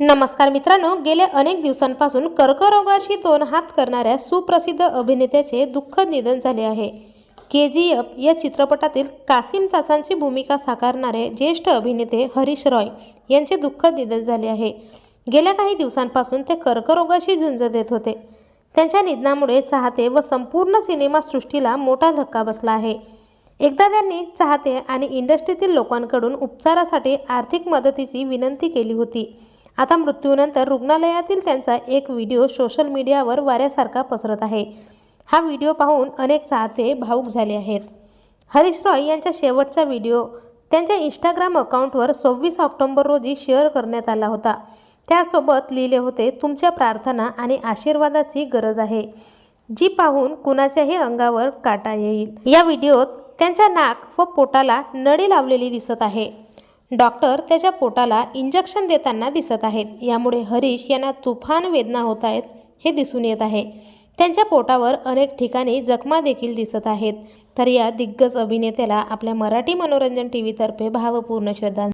नमस्कार मित्रांनो गेल्या अनेक दिवसांपासून कर्करोगाशी दोन हात करणाऱ्या सुप्रसिद्ध अभिनेत्याचे दुःखद निधन झाले आहे. के जी एफ या चित्रपटातील कासिम चाचांची भूमिका साकारणारे ज्येष्ठ अभिनेते हरीश रॉय यांचे दुःखद निधन झाले आहे. गेल्या काही दिवसांपासून ते कर्करोगाशी झुंज देत होते. त्यांच्या निधनामुळे चाहते व संपूर्ण सिनेमासृष्टीला मोठा धक्का बसला आहे. एकदा त्यांनी चाहते आणि इंडस्ट्रीतील लोकांकडून उपचारासाठी आर्थिक मदतीची विनंती केली होती. आता मृत्यूनंतर रुग्णालयातील त्यांचा एक व्हिडिओ सोशल मीडियावर वाऱ्यासारखा पसरत आहे. हा व्हिडिओ पाहून अनेक चाहते भावूक झाले आहेत. हरीश रॉय यांच्या शेवटचा व्हिडिओ त्यांच्या इंस्टाग्राम अकाउंटवर सव्वीस ऑक्टोबर रोजी शेअर करण्यात आला होता. त्यासोबत लिहिले होते तुमच्या प्रार्थना आणि आशीर्वादाची गरज आहे. जी पाहून कुणाच्याही अंगावर काटा येईल. या व्हिडिओत त्यांच्या नाक व पोटाला नळी लावलेली दिसत आहे. डॉक्टर त्याच्या पोटाला इंजेक्शन देताना दिसत आहेत. यामुळे हरीश यांना तुफान वेदना होत आहेत हे दिसून येत आहे. त्यांच्या पोटावर अनेक ठिकाणी जखमा देखील दिसत आहेत. तर या दिग्गज अभिनेत्याला आपल्या मराठी मनोरंजन टी व्हीतर्फे भावपूर्ण श्रद्धांजली.